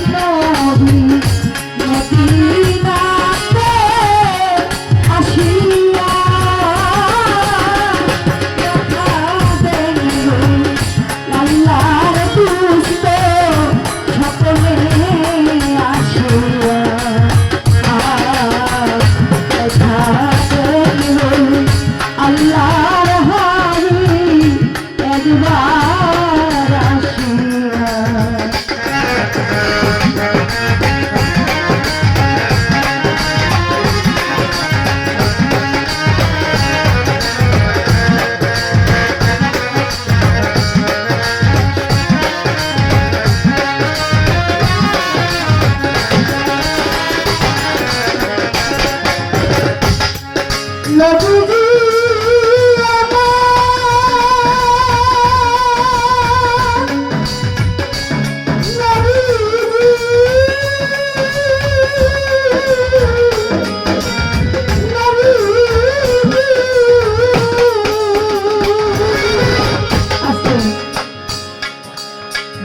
Nothing, nothing.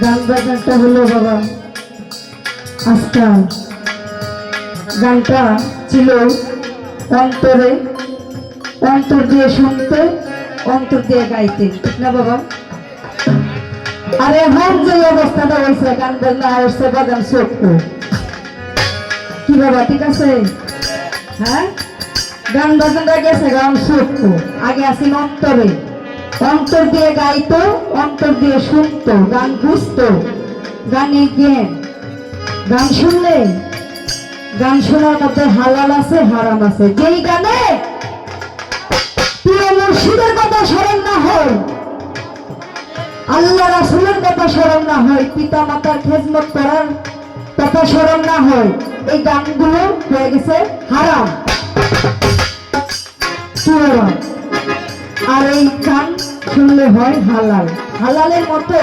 হলো বাবা আজকাল গানটা ছিল অন্তরে, অন্তর দিয়ে শুনতে, অন্তর দিয়ে গাইতে। ঠিক না বাবা? আর এখন যে অবস্থাটা হয়েছে, গান বাজনা হচ্ছে বাজান চক্ষু কি বাবা, ঠিক আছে? হ্যাঁ? গান বাজনাটা গেছে, গান চক্ষু আগে আসেন অন্তরে। অন্তর দিয়ে গাইতো, অন্তর দিয়ে শুনতো, গান বুঝতো, গানে জ্ঞান গান শুনলে? গান শোনার মধ্যে হালাল আছে, হারাম আছে। যেই গানে প্রিয় কথা স্মরণ না হয়, আল্লাহ রাসুলের কথা স্মরণ না হয় পিতা মাতার খেজমত করার কথা স্মরণ না হয়, এই গানগুলো হয়ে গেছে হারাম। কি হারাম? আর এই গান শুনলে হয় হালাল। হালালের মতো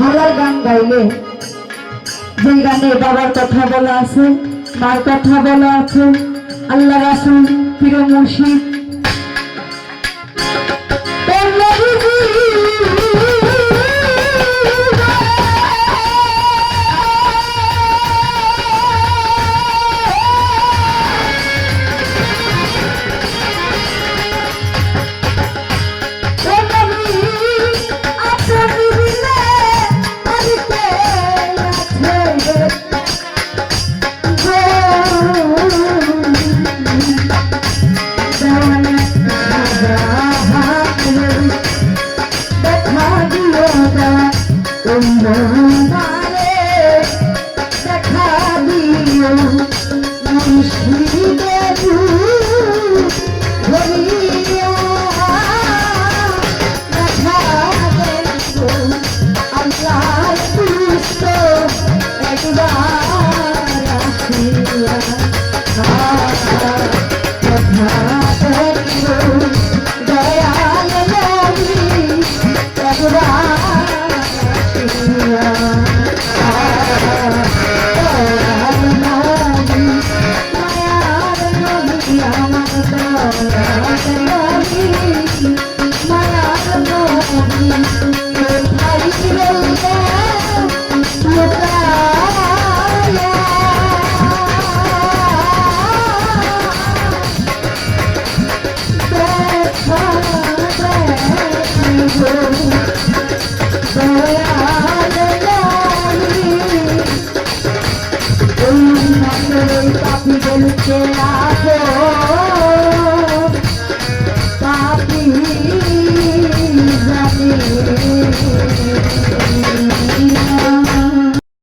হালাল গান গাইলে যে গানে বাবার কথা বলা আছে, মার কথা বলা আছে আল্লাহ রাসুল প্রিয় মুর্শিদ